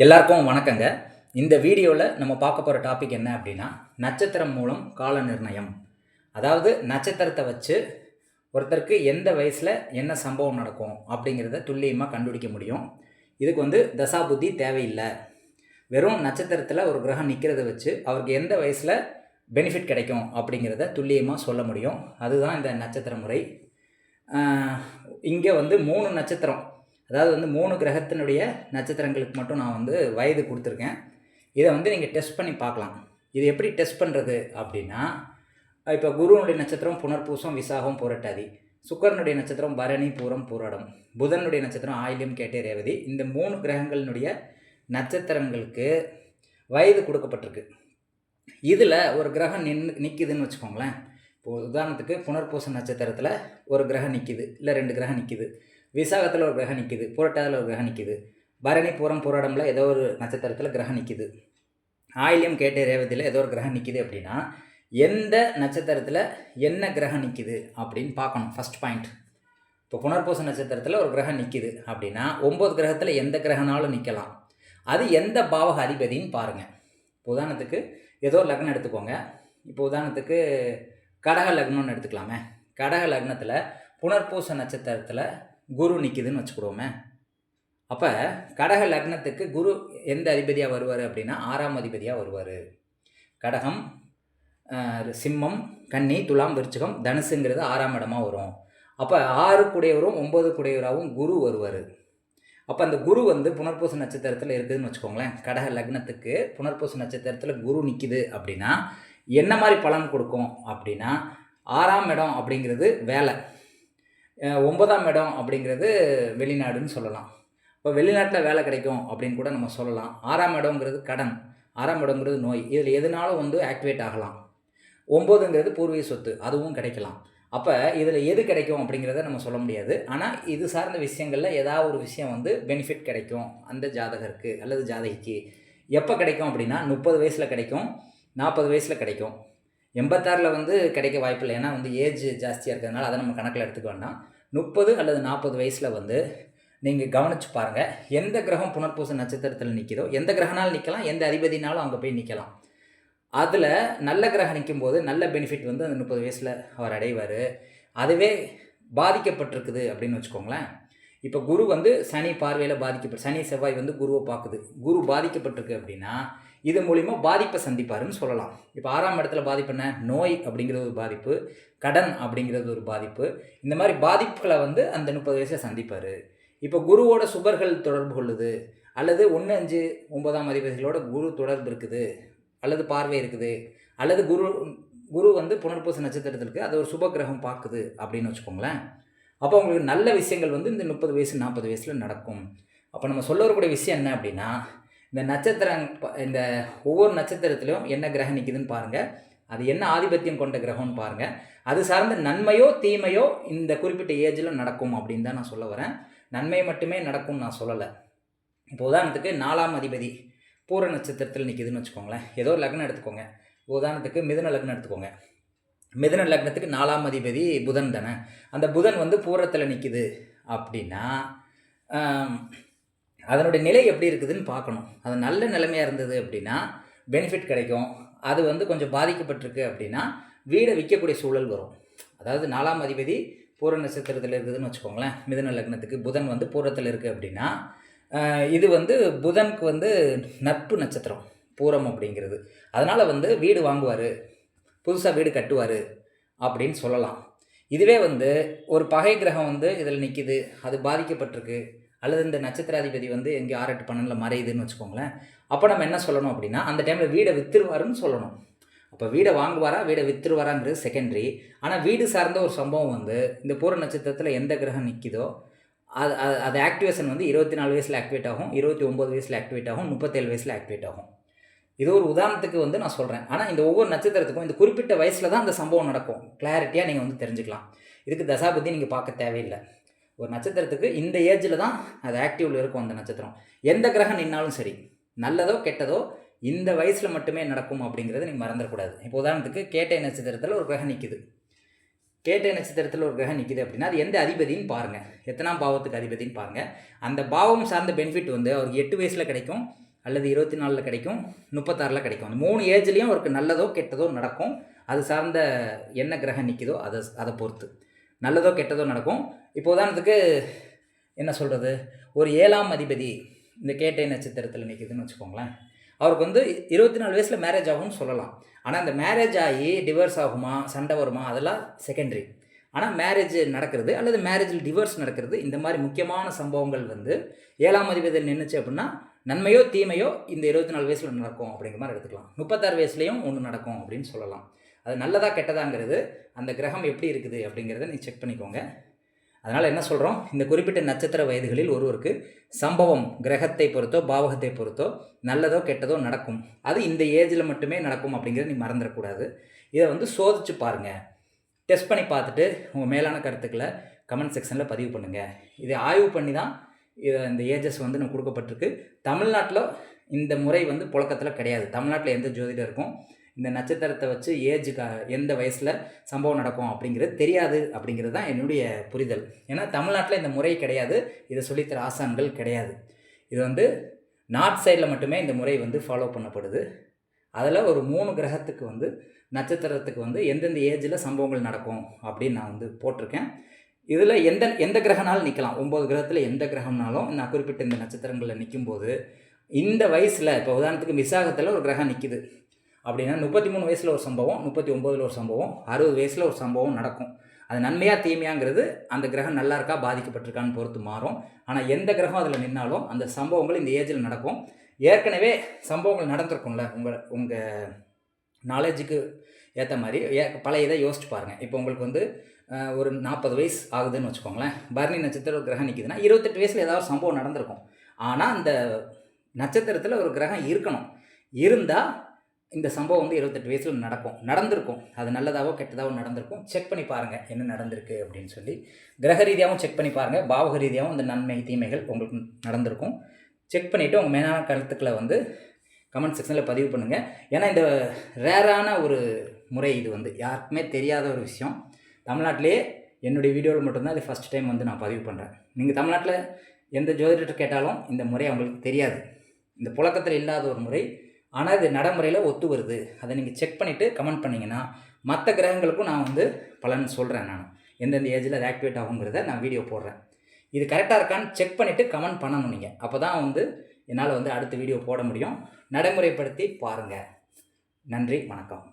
எல்லாருக்கும் வணக்கங்க. இந்த வீடியோவில் நம்ம பார்க்க போகிற டாபிக் என்ன அப்படின்னா நட்சத்திரம் மூலம் கால நிர்ணயம். அதாவது நட்சத்திரத்தை வச்சு ஒருத்தருக்கு எந்த வயசில் என்ன சம்பவம் நடக்கும் அப்படிங்கிறத துல்லியமாக கண்டுபிடிக்க முடியும். இதுக்கு வந்து தசாபுத்தி தேவையில்லை. வெறும் நட்சத்திரத்தில் ஒரு கிரகம் நிற்கிறத வச்சு அவருக்கு எந்த வயசில் பெனிஃபிட் கிடைக்கும் அப்படிங்கிறத துல்லியமாக சொல்ல முடியும். அதுதான் இந்த நட்சத்திர முறை. இங்கே வந்து மூணு நட்சத்திரம் அதாவது வந்து மூணு கிரகத்தினுடைய நட்சத்திரங்களுக்கு மட்டும் நான் வந்து வயது கொடுத்துருக்கேன். இதை வந்து நீங்கள் டெஸ்ட் பண்ணி பார்க்கலாம். இது எப்படி டெஸ்ட் பண்ணுறது அப்படின்னா இப்போ குருவனுடைய நட்சத்திரம் புனர்பூசம் விசாகம் புரட்டாதி. சுக்கரனுடைய நட்சத்திரம் பரணி பூரம் பூரடம். புதனுடைய நட்சத்திரம் ஆயிலியம் கேட்டே ரேவதி. இந்த மூணு கிரகங்களினுடைய நட்சத்திரங்களுக்கு வயது கொடுக்கப்பட்டிருக்கு. இதில் ஒரு கிரகம் நின் நிற்கிதுன்னு வச்சுக்கோங்களேன். இப்போ உதாரணத்துக்கு புனர்பூச நட்சத்திரத்தில் ஒரு கிரகம் நிற்கிது இல்லை ரெண்டு கிரகம் நிற்கிது விசாகத்தில் ஒரு கிரகம் நிற்கிது புரட்டாதில் ஒரு கிரகம் நிற்கிது பரணி பூரம் புரடமில் ஏதோ ஒரு நட்சத்திரத்தில் கிரகம் நிற்கிது ஆயிலியம் கேட்டே ரேவதியில் ஏதோ ஒரு கிரகம் நிற்கிது அப்படின்னா எந்த நட்சத்திரத்தில் என்ன கிரகம் நிற்கிது அப்படின்னு பார்க்கணும் ஃபஸ்ட் பாயிண்ட் இப்போ புனர்பூச நட்சத்திரத்தில் ஒரு கிரகம் நிற்கிது அப்படின்னா ஒம்பது கிரகத்தில் எந்த கிரகனாலும் நிற்கலாம் அது எந்த பாவக அதிபதின்னு பாருங்கள் இப்போ உதாரணத்துக்கு ஏதோ ஒரு லக்னம் எடுத்துக்கோங்க. இப்போ உதாரணத்துக்கு கடக லக்னம்னு எடுத்துக்கலாமே. கடக லக்னத்தில் புனர்பூச நட்சத்திரத்தில் குரு நிற்கிதுன்னு வச்சுக்கிடுவோமே. அப்போ கடக லக்னத்துக்கு குரு எந்த அதிபதியாக வருவார் அப்படின்னா ஆறாம் அதிபதியாக வருவார். கடகம் சிம்மம் கன்னி துலாம் விருச்சகம் தனுசுங்கிறது ஆறாம் இடமாக வரும். அப்போ ஆறு குடையவரும் ஒம்பது குடையவராகவும் குரு வருவார். அப்போ அந்த குரு வந்து புனர்பூச நட்சத்திரத்தில் இருக்குதுன்னு வச்சுக்கோங்களேன். கடக லக்னத்துக்கு புனர்பூச நட்சத்திரத்தில் குரு நிற்கிது அப்படின்னா என்ன மாதிரி பலன் கொடுக்கும் அப்படின்னா ஆறாம் இடம் அப்படிங்கிறது வேலை. ஒன்பதாம் இடம் அப்படிங்கிறது வெளிநாடுன்னு சொல்லலாம். இப்போ வெளிநாட்டில் வேலை கிடைக்கும் அப்படின்னு கூட நம்ம சொல்லலாம். ஆறாம் இடங்கிறது கடன். ஆறாம் இடங்கிறது நோய். இதில் எதுனாலும் வந்து ஆக்டிவேட் ஆகலாம். ஒம்போதுங்கிறது பூர்வீக சொத்து. அதுவும் கிடைக்கலாம். அப்போ இதில் எது கிடைக்கும் அப்படிங்கிறத நம்ம சொல்ல முடியாது. ஆனால் இது சார்ந்த விஷயங்களில் ஏதாவது ஒரு விஷயம் வந்து பெனிஃபிட் கிடைக்கும். அந்த ஜாதகருக்கு அல்லது ஜாதகிக்கு. எப்போ கிடைக்கும் அப்படின்னா முப்பது வயசில் கிடைக்கும் நாற்பது வயசில் கிடைக்கும். எண்பத்தாறில் வந்து கிடைக்க வாய்ப்பில்லை ஏன்னா வந்து ஏஜ் ஜாஸ்தியாக இருக்கிறதுனால அதை நம்ம கணக்கில் எடுத்துக்க வேண்டாம். முப்பது அல்லது நாற்பது வயசில் வந்து நீங்கள் கவனித்து பாருங்கள் எந்த கிரகம் புனர்பூச நட்சத்திரத்தில் நிற்கிதோ எந்த கிரகனால் நிற்கலாம் எந்த அதிபதினாலும் அங்கே போய் நிற்கலாம் அதில் நல்ல கிரகம் நிற்கும் போது நல்ல பெனிஃபிட் வந்து அந்த முப்பது வயசில் அவர் அடைவார். அதுவே பாதிக்கப்பட்டிருக்குது அப்படின்னு வச்சுக்கோங்களேன். இப்போ குரு வந்து சனி பார்வையில் பாதிக்கப்பட்டு சனி செவ்வாய் வந்து குருவை பார்க்குது. குரு பாதிக்கப்பட்டிருக்கு அப்படின்னா இது மூலிமா பாதிப்பை சந்திப்பாருன்னு சொல்லலாம். இப்போ ஆறாம் இடத்துல பாதிப்புன நோய் அப்படிங்கிறது ஒரு பாதிப்பு கடன் அப்படிங்கிறது ஒரு பாதிப்பு. இந்த மாதிரி பாதிப்புகளை வந்து அந்த முப்பது வயசில் சந்திப்பார். இப்போ குருவோட சுபர்கள் தொடர்பு கொள்ளுது அல்லது ஒன்று அஞ்சு ஒன்பதாம் அதிபதிகளோட குரு தொடர்பு இருக்குது அல்லது பார்வை இருக்குது அல்லது குரு குரு வந்து புனர்பூச நட்சத்திரத்தில் இருக்குது அது ஒரு சுப கிரகம் பார்க்குது அப்படின்னு வச்சுக்கோங்களேன். அப்போ உங்களுக்கு நல்ல விஷயங்கள் வந்து இந்த முப்பது வயசு நாற்பது வயசில் நடக்கும். அப்போ நம்ம சொல்ல வரக்கூடிய விஷயம் என்ன அப்படின்னா இந்த நட்சத்திரம் இந்த ஒவ்வொரு நட்சத்திரத்திலையும் என்ன கிரகம் நிற்குதுன்னு பாருங்கள் அது என்ன ஆதிபத்தியம் கொண்ட கிரகம்னு பாருங்கள் அது சார்ந்த நன்மையோ தீமையோ இந்த குறிப்பிட்ட ஏஜில் நடக்கும் அப்படின்னு தான் நான் சொல்ல வரேன். நன்மை மட்டுமே நடக்கும்னு நான் சொல்லலை. இப்போ உதாரணத்துக்கு நாலாம் அதிபதி பூர நட்சத்திரத்தில் நிற்கிதுன்னு வச்சுக்கோங்களேன். ஏதோ ஒரு லக்னம் எடுத்துக்கோங்க. உதாரணத்துக்கு மிதுன லக்னம் எடுத்துக்கோங்க. மிதுன லக்னத்துக்கு நாலாம் அதிபதி புதன் தானே. அந்த புதன் வந்து பூரத்தில் நிற்கிது அப்படின்னா அதனுடைய நிலை எப்படி இருக்குதுன்னு பார்க்கணும். அது நல்ல நிலைமையாக இருந்தது அப்படின்னா பெனிஃபிட் கிடைக்கும். அது வந்து கொஞ்சம் பாதிக்கப்பட்டிருக்கு அப்படின்னா வீடை விற்கக்கூடிய சூழல் வரும். அதாவது நாலாம் அதிபதி பூர நட்சத்திரத்தில் இருக்குதுன்னு வச்சுக்கோங்களேன். மிதன லக்னத்துக்கு புதன் வந்து பூரத்தில் இருக்குது அப்படின்னா இது வந்து புதனுக்கு வந்து நட்பு நட்சத்திரம் பூரம் அப்படிங்கிறது. அதனால் வந்து வீடு வாங்குவார் புதுசாக வீடு கட்டுவார் அப்படின்னு சொல்லலாம். இதுவே வந்து ஒரு பகை கிரகம் வந்து இதில் நிற்கிது அது பாதிக்கப்பட்டிருக்கு. அல்லது இந்த நட்சத்திராதிபதி வந்து எங்கே ஆறு எட்டு பன்னெண்டில் மறையுதுன்னு வச்சுக்கோங்களேன். அப்போ நம்ம என்ன சொல்லணும் அப்படின்னா அந்த டைமில் வீடை விற்றுருவாருன்னு சொல்லணும். அப்போ வீடை வாங்குவாரா வீடை விற்றுருவாராங்கிறது செகண்டரி ஆனால் வீடு சார்ந்த ஒரு சம்பவம் வந்து இந்த பூர நட்சத்திரத்தில் எந்த கிரகம் நிற்கிதோ அது அது ஆக்டிவேஷன் வந்து இருபத்தி நாலு வயசில் ஆக்டிவேட் ஆகும் இருபத்தி ஒம்பது வயசில் ஆக்டிவேட் ஆகும் முப்பத்தேழு வயசில் ஆக்டிவேட் ஆகும். இது ஒரு உதாரணத்துக்கு வந்து நான் சொல்கிறேன் ஆனால் இந்த ஒவ்வொரு நட்சத்திரத்துக்கும் இந்த குறிப்பிட்ட வயசில் தான் அந்த சம்பவம் நடக்கும். கிளாரிட்டியாக நீங்கள் வந்து தெரிஞ்சுக்கலாம். இதுக்கு தசாபதி நீங்கள் பார்க்க தேவையில்லை. ஒரு நட்சத்திரத்துக்கு இந்த ஏஜில் தான் அது ஆக்டிவில் இருக்கும் அந்த நட்சத்திரம். எந்த கிரகம் நின்னாலும் சரி நல்லதோ கெட்டதோ இந்த வயசில் மட்டுமே நடக்கும் அப்படிங்கிறத நீங்கள் மறந்துடக்கூடாது. இப்போ உதாரணத்துக்கு கேட்டை நட்சத்திரத்தில் ஒரு கிரகம் நிற்கிது கேட்டை நட்சத்திரத்தில் ஒரு கிரகம் நிற்கிது அப்படின்னா அது எந்த அதிபதின்னு பாருங்கள் எத்தனாம் பாவத்துக்கு அதிபதின்னு பாருங்கள் அந்த பாவம் சார்ந்த பெனிஃபிட் வந்து அவருக்கு எட்டு வயசில் கிடைக்கும் அல்லது இருபத்தி நாலில் கிடைக்கும் முப்பத்தாறில் கிடைக்கும். அந்த மூணு ஏஜ்லேயும் அவருக்கு நல்லதோ கெட்டதோ நடக்கும். அது சார்ந்த என்ன கிரகம் நிற்கிதோ அதை அதை பொறுத்து. நல்லதோ கெட்டதோ நடக்கும். இப்போ உதாரணத்துக்கு என்ன சொல்கிறது ஒரு ஏழாம் அதிபதி இந்த கேட்டை நட்சத்திரத்தில் நிற்கிதுன்னு வச்சுக்கோங்களேன். அவருக்கு வந்து இருபத்தி நாலு வயசில் மேரேஜ் ஆகும்னு சொல்லலாம். ஆனால் அந்த மேரேஜ் ஆகி டிவோர்ஸ் ஆகுமா சண்டை வருமா அதெல்லாம் செகண்டரி ஆனால் மேரேஜ் நடக்கிறது அல்லது மேரேஜில் டிவோர்ஸ் நடக்கிறது இந்த மாதிரி முக்கியமான சம்பவங்கள் வந்து ஏழாம் அதிபதியில் நின்றுச்சு அப்படின்னா நன்மையோ தீமையோ இந்த இருபத்தி நாலு வயசில் நடக்கும் அப்படிங்கிற மாதிரி எடுத்துக்கலாம். முப்பத்தாறு வயசுலேயும் ஒன்று நடக்கும் அப்படின்னு சொல்லலாம். அது நல்லதா கெட்டதாங்கிறது அந்த கிரகம் எப்படி இருக்குது அப்படிங்கிறத நீ செக் பண்ணிக்கோங்க. அதனால் என்ன சொல்கிறோம் இந்த குறிப்பிட்ட நட்சத்திர வயதுகளில் ஒருவருக்கு சம்பவம் கிரகத்தை பொறுத்தோ பாவகத்தை பொறுத்தோ நல்லதோ கெட்டதோ நடக்கும். அது இந்த ஏஜில் மட்டுமே நடக்கும் அப்படிங்கிறத நீ மறந்துடக்கூடாது. இதை வந்து சோதிச்சு பாருங்கள் டெஸ்ட் பண்ணி பார்த்துட்டு உங்கள் மேலான கருத்துக்களை கமெண்ட் செக்ஷனில் பதிவு பண்ணுங்கள் இதை ஆய்வு பண்ணி தான் இந்த ஏஜஸ் வந்து நம்ம கொடுக்கப்பட்டிருக்கு. தமிழ்நாட்டில் இந்த முறை வந்து புழக்கத்தில் கிடையாது. தமிழ்நாட்டில் எந்த ஜோதிடருக்கும் இந்த நட்சத்திரத்தை வச்சு ஏஜுக்கு எந்த வயசில் சம்பவம் நடக்கும் அப்படிங்கிறது தெரியாது அப்படிங்கிறது தான் என்னுடைய புரிதல். ஏன்னா தமிழ்நாட்டில் இந்த முறை கிடையாது இதை சொல்லித்தர ஆசான்கள் கிடையாது. இது வந்து நார்த் சைடில் மட்டுமே இந்த முறை வந்து ஃபாலோ பண்ணப்படுது. அதில் ஒரு மூணு கிரகத்துக்கு வந்து நட்சத்திரத்துக்கு வந்து எந்தெந்த ஏஜில் சம்பவங்கள் நடக்கும் அப்படின்னு நான் வந்து போட்டிருக்கேன். இதில் எந்த எந்த கிரகனாலும் நிற்கலாம் ஒம்பது கிரகத்தில் எந்த கிரகம்னாலும் நான் குறிப்பிட்ட இந்த நட்சத்திரங்களில் நிற்கும்போது இந்த வயசில் இப்போ உதாரணத்துக்கு மிசாகத்தில் ஒரு கிரகம் நிற்கிது அப்படின்னா முப்பத்தி மூணு வயசில் ஒரு சம்பவம் முப்பத்தி ஒம்போதில் ஒரு சம்பவம் அறுபது வயசில் ஒரு சம்பவம் நடக்கும். அது நன்மையாக தீமையாங்கிறது அந்த கிரகம் நல்லா இருக்கா பாதிக்கப்பட்டிருக்கான்னு பொறுத்து மாறும். ஆனால் எந்த கிரகம் அதில் நின்னாலும் அந்த சம்பவங்கள் இந்த ஏஜில் நடக்கும். ஏற்கனவே சம்பவங்கள் நடந்திருக்கும்ல உங்கள் உங்கள் நாலேஜுக்கு ஏற்ற மாதிரி. ஏ பழைய இதை யோசிச்சு பாருங்கள் இப்போ உங்களுக்கு வந்து ஒரு நாற்பது வயசு ஆகுதுன்னு வச்சுக்கோங்களேன். பரணி நட்சத்திரம் ஒரு கிரகம் நிற்கிதுன்னா இருபத்தெட்டு வயசில் ஏதாவது சம்பவம் நடந்திருக்கும். ஆனால் அந்த நட்சத்திரத்தில் ஒரு கிரகம் இருக்கணும். இருந்தால் இந்த சம்பவம் வந்து இருபத்தெட்டு வயசில் நடக்கும். நடந்திருக்கும். அது நல்லதாகவோ கெட்டதாகவோ நடந்திருக்கும். செக் பண்ணி பாருங்கள் என்ன நடந்திருக்கு அப்படின்னு சொல்லி. கிரக ரீதியாகவும் செக் பண்ணி பாருங்கள் பாவக ரீதியாகவும் இந்த நன்மை தீமைகள் உங்களுக்கு நடந்திருக்கும். செக் பண்ணிவிட்டு உங்கள் மேலான கருத்துக்களை வந்து கமெண்ட் செக்ஷனில் பதிவு பண்ணுங்கள் ஏன்னா இந்த ரேரான ஒரு முறை இது வந்து. யாருக்குமே தெரியாத ஒரு விஷயம். தமிழ்நாட்டிலே என்னுடைய வீடியோவில் மட்டும்தான் இது ஃபஸ்ட் டைம் வந்து நான் பதிவு பண்ணுறேன் நீங்கள் தமிழ்நாட்டில் எந்த ஜோதிடர் கேட்டாலும் இந்த முறை அவங்களுக்கு தெரியாது. இந்த புழக்கத்தில் இல்லாத ஒரு முறை ஆனால் இது நடைமுறையில் ஒத்து வருது. அதை நீங்கள் செக் பண்ணிவிட்டு கமெண்ட் பண்ணிங்கன்னா மற்ற கிரகங்களுக்கும் நான் வந்து பலன் சொல்கிறேன் நான். எந்தெந்த ஏஜில் அது ஆக்டிவேட் ஆகுங்கிறத நான் வீடியோ போடுறேன். இது கரெக்டாக இருக்கான்னு செக் பண்ணிவிட்டு கமெண்ட் பண்ணணும் நீங்கள் அப்போ தான் வந்து என்னால் வந்து அடுத்த வீடியோ போட முடியும். நடைமுறைப்படுத்தி பாருங்கள் நன்றி வணக்கம்.